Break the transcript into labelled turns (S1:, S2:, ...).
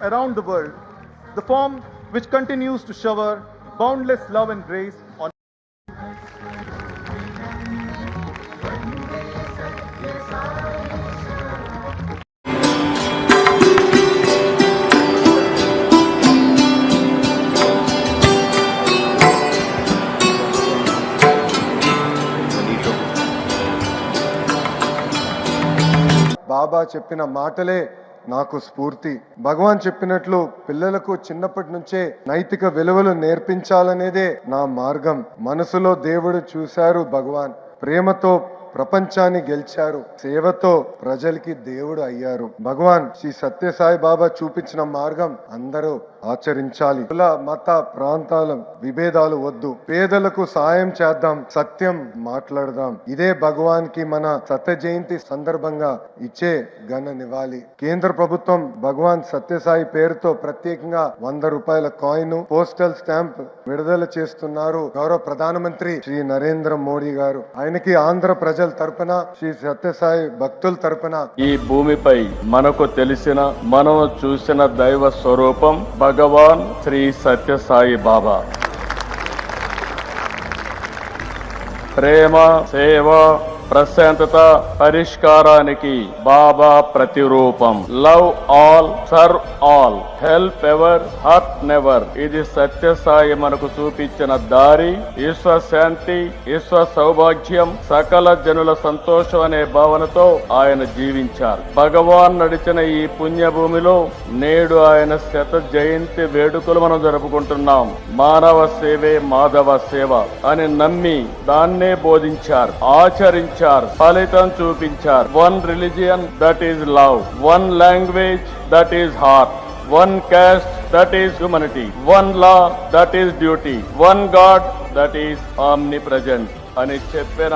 S1: Around the world, the form which continues to shower boundless love and grace
S2: బాబా చెప్పిన మాటలే నాకు స్ఫూర్తి. భగవాన్ చెప్పినట్లు పిల్లలకు చిన్నప్పటి నుంచే నైతిక విలువలు నేర్పించాలనేదే నా మార్గం. మనసులో దేవుడు చూశారు భగవాన్. ప్రేమతో ప్రపంచాన్ని గెలిచారు. సేవతో ప్రజలకి దేవుడు అయ్యారు. భగవాన్ శ్రీ సత్యసాయి బాబా చూపించిన మార్గం అందరూ ఆచరించాలి. కుల మత ప్రాంతాల విభేదాలు వద్దు. పేదలకు సాయం చేద్దాం సత్యం మాట్లాడదాం. ఇదే భగవాన్కి మన సత్య జయంతి సందర్భంగా ఇచ్చే ఘన నివాళి. కేంద్ర ప్రభుత్వం భగవాన్ సత్యసాయి పేరుతో ప్రత్యేకంగా వంద రూపాయల కాయిన్ పోస్టల్ స్టాంప్ విడుదల చేస్తున్నారు గౌరవ ప్రధానమంత్రి శ్రీ నరేంద్ర మోడీ గారు. ఆయనకి ఆంధ్ర ప్రజ ప్రజల తరపున శ్రీ సత్యసాయి భక్తుల తరపున.
S3: ఈ భూమిపై మనకు తెలిసిన మనం చూసిన దైవ స్వరూపం భగవాన్ శ్రీ సత్యసాయి బాబా. ప్రేమ సేవ ప్రశాంతత పరిష్కారానికి బాబా ప్రతిరూపం. Love all serve all. Help ever hurt never. ఇది సత్యసాయి మనకు చూపించిన దారి. విశ్వ శాంతి విశ్వ సౌభాగ్యం సకల జనుల సంతోషం అనే భావనతో ఆయన జీవించారు. భగవాన్ నడిచిన ఈ పుణ్యభూమిలో నేడు ఆయన శత జయంతి వేడుకలు మనం జరుపుకుంటున్నాం. మానవ సేవే మాధవ సేవ అని నమ్మి దాన్నే బోధించారు. ఆచరించి చూపించారు ఫలితం చూపించారు. One religion that is love one language that is heart one caste that is humanity one law that is duty one God that is omnipresent అని చెప్పిన?